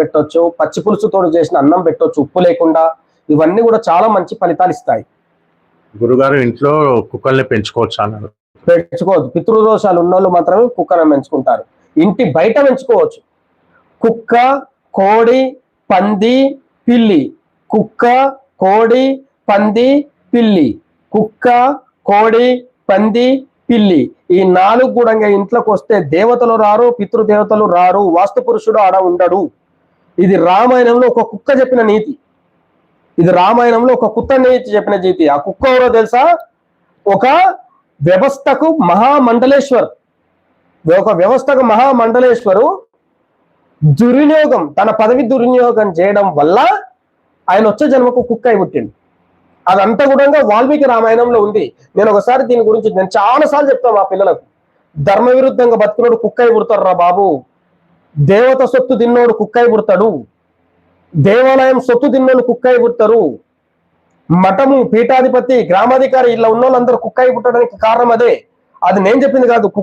పెట్టొచ్చు పచ్చి పులుసుతో చేసిన అన్నం పెట్టొచ్చు ఉప్పు లేకుండా ఇవన్నీ కూడా చాలా మంచి ఫలితాలు ఇస్తాయి. గురుగారు ఇంట్లో కుక్కల్ని పెంచుకోవచ్చు అన్నారు. పెంచుకోవద్దు. పితృదోషాలు ఉన్నోళ్ళు మాత్రమే కుక్కను పెంచుకుంటారు. ఇంటి బయట పెంచుకోవచ్చు. కుక్క కోడి పంది పిల్లి. కుక్క కోడి పంది పిల్లి. కుక్క కోడి పంది పిల్లి. ఈ నాలుగు కూడా ఇంట్లోకి వస్తే దేవతలు రారు పితృదేవతలు రారు వాస్తు పురుషుడు ఆడ ఉండడు. ఇది రామాయణంలో ఒక కుక్క చెప్పిన నీతి. ఇది రామాయణంలో ఒక కుక్క నీతి చెప్పిన నీతి. ఆ కుక్క ఎవరో తెలుసా? ఒక వ్యవస్థకు మహామండలేశ్వర్. ఒక వ్యవస్థకు మహామండలేశ్వరు దుర్వినియోగం తన పదవి దుర్వినియోగం చేయడం వల్ల ఆయన వచ్చే జన్మకు కుక్క అయి పుట్టిండు. అదంతా కూడా వాల్మీకి రామాయణంలో ఉంది. నేను ఒకసారి దీని గురించి నేను చాలా సార్లు చెప్తాను మా పిల్లలకు. ధర్మ విరుద్ధంగా బతుకునోడు కుక్క అయి పుడతారు రా బాబు. దేవత సొత్తు తిన్నోడు కుక్కై పుడతాడు. దేవాలయం సొత్తు దిన్నోడు కుక్కై పుడతారు. మఠము పీఠాధిపతి గ్రామాధికారి ఇలా ఉన్న వాళ్ళందరూ కుక్కై పుట్టడానికి కారణం అదే. అది నేను చెప్పింది కాదు కుక్క